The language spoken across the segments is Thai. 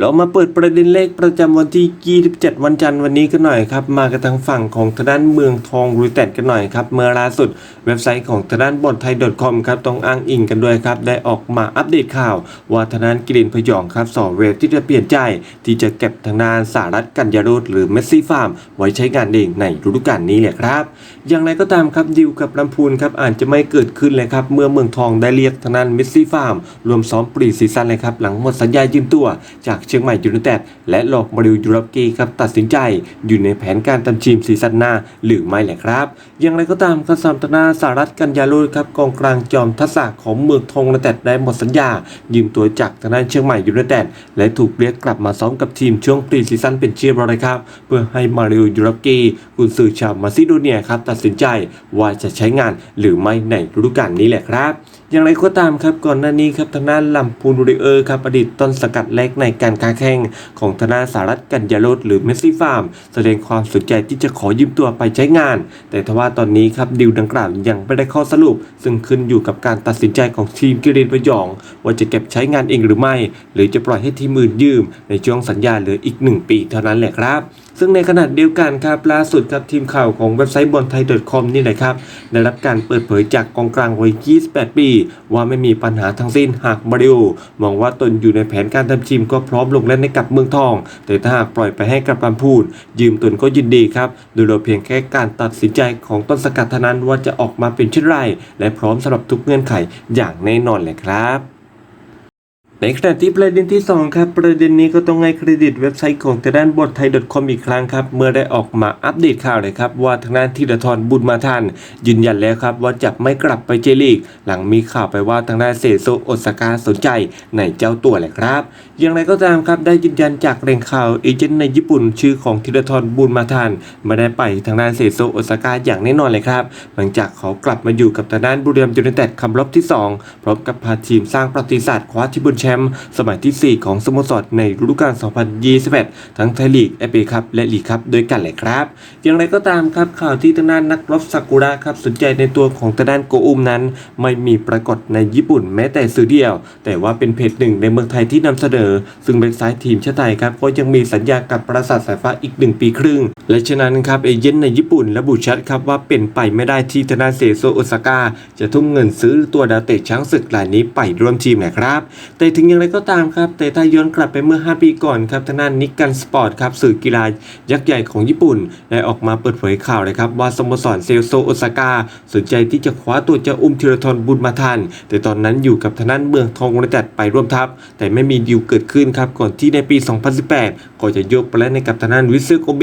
เรามาเปิดประเด็นเลขประจำวันที่ 27 วันจันทร์วันนี้กันหน่อยครับ มากันทางฝั่งของทางด้านเมืองทองรูเต็ดกันหน่อยครับ เมื่อล่าสุดเว็บไซต์ของทางด้านบอลไทย .com ครับต้องอ้างอิงกันด้วยครับ ได้ออกมาอัปเดตข่าวว่าทางด้านกรินพยองครับสอเวลที่จะเปลี่ยนใจ ที่จะเก็บทางด้านสหรัฐกันยารุธหรือเมสซี่ฟาร์ม ไว้ใช้งานเองในฤดูกาลนี้แหละครับ อย่างไรก็ตามครับดิวกับลำพูนครับอาจจะไม่เกิดขึ้นเลยครับเมื่อเมืองทองได้เรียกทางด้านเมสซี่ฟาร์มรวมซ้อมปรีซีซั่นเลยครับหลังหมดสัญญายืมตัวจากเชียงใหม่ยูไนเต็ดและหลอกมาริวยูโรปกีครับตัดสินใจอยู่ในแผนการทำทีมซีซั่นหน้าหรือไม่แหละครับ อย่างไรก็ตามครับสามตนาสหรัฐกันยาลุยครับกองกลางจอมทัศน์ของเมืองทองยูไนเต็ดได้หมดสัญญา ยืมตัวจากทางด้านเชียงใหม่ยูไนเต็ดและถูกเรียกกลับมาซ้อมกับทีมช่วงปรีซีซั่นเป็นเชียร์บร้อยครับ เพื่อให้มาริวยูโรปกีกุนซือชาวมาซิโดเนียครับตัดสินใจว่าจะใช้งานหรือไม่ในฤดูกาลนี้แหละครับ อย่างไรก็ตามครับก่อนหน้านี้ครับทางด้านลำพูนริเออร์ครับอดีตต้นสกัดแรกในการค้าแข่งของทางด้าสหรัฐกันยาโรดหรือเมสซี่ฟาร์ม แสดงความสนใจที่จะขอยืมตัวไปใช้งาน แต่ทว่าตอนนี้ครับดิวดังกล่าวยังไม่ได้ข้อสรุป ซึ่งขึ้นอยู่กับการตัดสินใจของทีมกิรินพยอง ว่าจะเก็บใช้งานเองหรือไม่ หรือจะปล่อยให้ทีมอื่นยืม ในช่วงสัญญาเหลืออีก 1 ปีเท่านั้นแหละครับซึ่งในขณะเดียวกันครับล่าสุดครับทีมข่าวของเว็บไซต์บอลไทย .com นี่แหละครับได้รับการเปิดเผยจากกองกลางวัย 28 ปี ว่าไม่มีปัญหาทั้งสิ้นหากมาริโอมองว่าตนอยู่ในแผนการทำทีมก็พร้อมลงเล่นในกับเมืองทอง แต่ถ้าหากปล่อยไปให้กับลำพูนยืมตนก็ยินดีครับโดยเราเพียงแค่การตัดสินใจของต้นสกัดเท่านั้นว่าจะออกมาเป็นเช่นไรและพร้อมสำหรับทุกเงื่อนไขอย่างแน่นอนเลยครับ ในขณะที่ประเด็นที่ 2 ครับ ประเด็นนี้ก็ต้องให้เครดิตเว็บไซต์ของทางด้านบทไทย .com อีกครั้งครับ เมื่อได้ออกมาอัปเดตข่าวเลยครับ ว่าทางด้านธีรทรบุญมาทันยืนยันแล้วครับว่าจะไม่กลับไปเจลีก หลังมีข่าวไปว่าทางด้านเซโซโอซาก้าสนใจในเจ้าตัวแหละครับ อย่างไรก็ตามครับได้ยืนยันจากแหล่งข่าวเอเจนต์ในญี่ปุ่น ชื่อของธีรทรบุญมาทันไม่ได้ไปทางด้านเซโซโอซาก้าอย่างแน่นอนเลยครับหลังจากเขากลับมาอยู่กับทางด้านบุรีรัมย์ยูไนเต็ดคำรอบที่ 2 พร้อมกับพาทีมสร้างประวัติศาสตร์คว้าที่บุญแชมป์สมัยที่ 4 ของสโมสรในฤดูกาล 2021 ทั้งไทยลีกเอเปคัพและลีกคัพด้วยกันเลยครับ อย่างไรก็ตามครับข่าวที่ทางด้านนักรบซากุระครับสนใจในตัวของทางด้านโกอุมนั้น ไม่มีปรากฏในญี่ปุ่นแม้แต่สื่อเดียว แต่ว่าเป็นเพจหนึ่งในเมืองไทยที่นำเสนอ ซึ่งเป็นสายทีมชาติไทยครับก็ยังมีสัญญากับปราสาทสายฟ้าอีก 1 ปีครึ่ง และฉะนั้นครับเอเย่นในญี่ปุ่นระบุชัดครับว่าเป็นไปไม่ได้ที่ทางด้าเซโซโอซาก้าจะทุ่มเงินซื้อตัวดาวเตะช้างศึกรายนี้ไปร่วมทีมนะครับ แต่ถึงอย่างไรก็ตามครับ แต่ถ้าย้อนกลับไปเมื่อ 5 ปีก่อนครับทางด้านนิกกันสปอร์ตครับสื่อกีฬายักษ์ใหญ่ของญี่ปุ่น ได้ออกมาเปิดเผยข่าวเลยครับว่าสโมสรเซลโซโอซาก้าสนใจที่จะคว้าตัวเจ้าอุ้มธีรทรบุญมาทันแต่ตอนนั้นอยู่กับทางด้านเมืองทองยูไนเต็ดไปร่วมทัพ แต่ไม่มีดีลเกิดขึ้นครับก่อนที่ในปี 2018 ก็จะยกไปแล้วในกับทางด้านวิเซโกเบ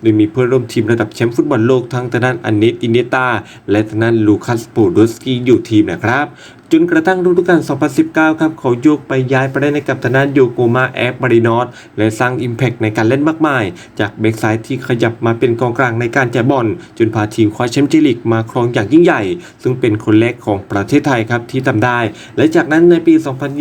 โดยมีเพื่อนร่วมทีมระดับแชมป์ฟุตบอลโลกทั้งทางด้านอันเนตอินเนตาและทางด้านลูคัสปูดสกี้อยู่ทีมนะครับ จนกระทั่งฤดูกาล 2019 ครับเขาโยกไปย้ายไปได้ในกับทางด้านโยโกมาแอฟมารินอสและสร้าง Impact ในการเล่นมากมาย จากเบคไซด์ที่ขยับมาเป็นกองกลางในการแจบอล จนพาทีมคว้าแชมป์เจลีกมาครองอย่างยิ่งใหญ่ ซึ่งเป็นคนแรกของประเทศไทยครับที่ทำได้ และจากนั้นในปี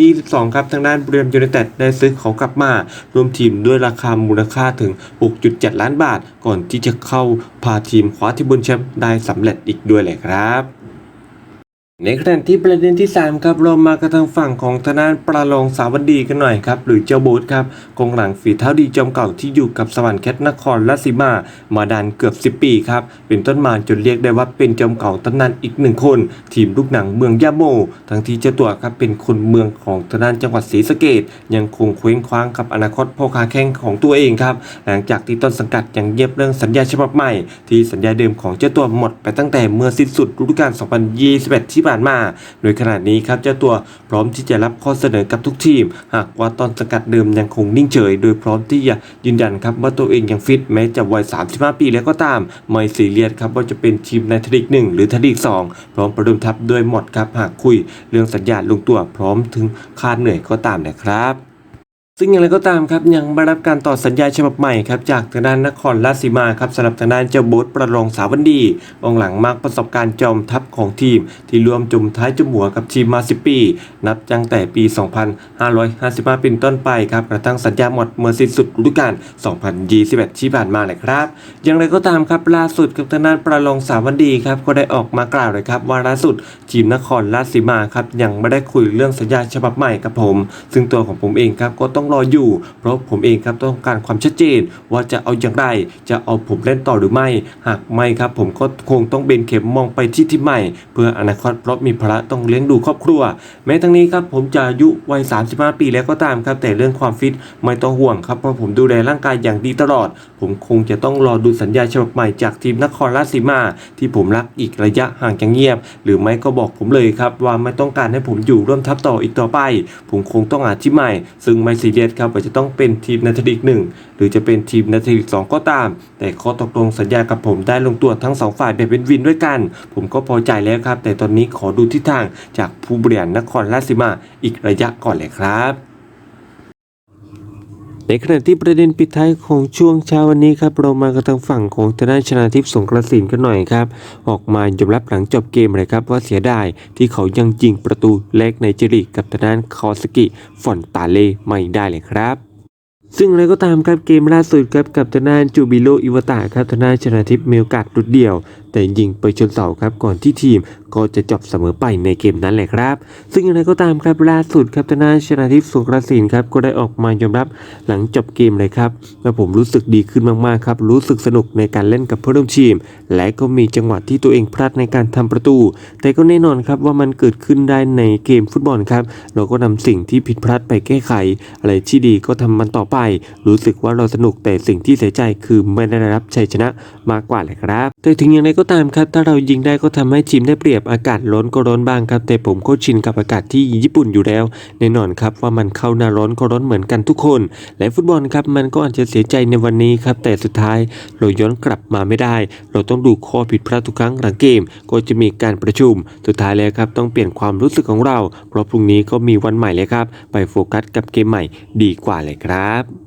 2022 ครับทางด้านเบริเวณยูไนเต็ดได้ซื้อเขากลับมารวมทีมด้วยราคามูลค่าถึง 6.7 ล้านบาท ก่อนที่จะเข้าพาทีมคว้าที่บนแชมป์ได้สำเร็จอีกด้วยเลยครับ ในขณะที่ประเด็นที่ 3 ครับเรามากระทางฝั่งของทางด้านปราลองสาวัสดีกันหน่อยครับ หรือเจ้าโบูธครับกองหลังฝีเท้าดีจอมเก่าที่อยู่กับสวรรค์แคทนครราชสีมา มาดานเกือบ 10 ปีครับ เป็นต้นมาจนเรียกได้ว่าเป็นจอมเก่าตำนานอีกหนึ่งคน ทีมลูกหนังเมืองยะโม ทั้งที่เจ้าตัวครับเป็นคนเมืองของทางด้านจังหวัดศรีสะเกดยังคงเคว้งคว้างกับอนาคตพ่อค้าแข่งของตัวเองครับหลังจากที่ต้นสังกัดยังเย็บเรื่องสัญญาฉบับใหม่ ที่สัญญาเดิมของเจ้าตัวหมดไปตั้งแต่เมื่อสิ้นสุดฤดูกาล 2021 ที่ผ่านมา โดยขณะนี้ครับเจ้าตัวพร้อมที่จะรับข้อเสนอกับทุกทีม หากว่าตอนสกัดเดิมยังคงนิ่งเฉย โดยพร้อมที่จะยืนยันครับว่าตัวเองยังฟิตแม้จะวัย 35 ปีแล้วก็ตาม ไม่สีเรียสครับว่าจะเป็นทีมในทลีกหนึ่งหรือทลีกสองพร้อมประดมทัพด้วยหมดครับหากคุย เรื่องสัญญาลงตัวพร้อมถึงค่าเหนื่อยก็ตามนะครับ ซึ่งอย่างไรก็ตามครับยังไม่รับการต่อสัญญาฉบับใหม่ครับจากทางด้านนครราชสีมาครับสำหรับทางด้านเจ้าโบ๊ทประรองสาวันดีกองหลังมากประสบการณ์จอมทัพของทีม ที่รวมจุ่มท้ายจมัวกับทีมมา 10 ปี นับตั้งแต่ปี 2555 เป็นต้นไปครับกระทั่งสัญญาหมดเมื่อสิ้นสุดฤดูกาล 2021 ที่ผ่านมาเลยครับ อย่างไรก็ตามครับล่าสุดกับทางด้านประรองสาวันดีครับก็ได้ออกมากล่าวเลยครับว่าล่าสุดทีมนครราชสีมาครับยังไม่ได้คุยเรื่องสัญญาฉบับใหม่กับผม ซึ่งตัวของผมเองครับก็ต้องรออยู่ เพราะผมเองครับต้องการความชัดเจนว่าจะเอาอย่างไร จะเอาผมเล่นต่อหรือไม่ หากไม่ครับ ผมก็คงต้องเบนเข็มมองไปที่ที่ใหม่ เพื่ออนาคตเพราะมีภาระต้องเลี้ยงดูครอบครัว แม้ทั้งนี้ครับผมจะอายุวัย 35 ปีแล้วก็ตามครับ แต่เรื่องความฟิตไม่ต้องห่วงครับเพราะผมดูแลร่างกายอย่างดีตลอด ผมคงจะต้องรอดูสัญญาฉบับใหม่จากทีมนครราชสีมา ที่ผมรักอีกระยะห่างอย่างเงียบ หรือไม่ก็บอกผมเลยครับว่าไม่ต้องการให้ผมอยู่ร่วมทัพต่ออีกต่อไป ผมคงต้องหาที่ใหม่ ซึ่งไม่ซีเรียสครับว่าจะต้องเป็นทีมนาทีหนึ่งหรือจะเป็นทีมนาทีสองก็ตาม แต่ข้อตกลงสัญญากับผมได้ลงตัวทั้งสองฝ่ายแบบเป็นวินด้วยกัน ผมก็พอใจแล้วครับ แต่ตอนนี้ขอดูทิศทางจากผู้บริหารนครราชสีมาอีกระยะก่อนเลยครับ ในขณะที่ประเด็นปิดท้ายของช่วงเช้าวันนี้ครับเรามากันทางฝั่งของทางด้าชนาทิพย์สงกระสินกันหน่อยครับ ออกมายอมรับหลังจบเกมเลยครับว่าเสียดายที่เขายังยิงประตูแรกในเจลีกกับทางด้านคอสกิฟอนตาเล่ไม่ได้เลยครับซึ่งอะไรก็ตามครับเกมล่าสุดครับกับทางด้านจูบิโลอิวตาครับทางด้านชนาทิพย์มีโอกาสหลุดเดี่ยว แต่ยิงไปชนเสาครับก่อนที่ทีมก็จะจบเสมอไปในเกมนั้นแหละครับ ซึ่งอย่างไรก็ตามครับล่าสุดครับทางด้านชนาทิพย์สุกรศินครับก็ได้ออกมายอมรับหลังจบเกมเลยครับว่าผมรู้สึกดีขึ้นมากๆครับรู้สึกสนุกในการเล่นกับเพื่อนร่วมทีม และก็มีจังหวะที่ตัวเองพลาดในการทำประตู แต่ก็แน่นอนครับว่ามันเกิดขึ้นได้ในเกมฟุตบอลครับเราก็นำสิ่งที่ผิดพลาดไปแก้ไข อะไรที่ดีก็ทำมันต่อไป รู้สึกว่าเราสนุกแต่สิ่งที่เสียใจคือไม่ได้รับชัยชนะมากกว่าเลยครับ แต่ถึงอย่างไรก็ตามครับถ้าเรายิงได้ก็ทำให้ทีมได้เปรียบอากาศร้อนก็ร้อนบ้างครับ แต่ผมก็ชินกับอากาศที่ญี่ปุ่นอยู่แล้ว แน่นอนครับว่ามันเข้าหน้าร้อนก็ร้อนเหมือนกันทุกคน และฟุตบอลครับมันก็อาจจะเสียใจในวันนี้ครับแต่สุดท้ายเราย้อนกลับมาไม่ได้ เราต้องดูข้อผิดพลาดทุกครั้งหลังเกม ก็จะมีการประชุม สุดท้ายแล้วครับต้องเปลี่ยนความรู้สึกของเรา เพราะพรุ่งนี้ก็มีวันใหม่เลยครับ ไปโฟกัสกับเกมใหม่ดีกว่าเลยครับ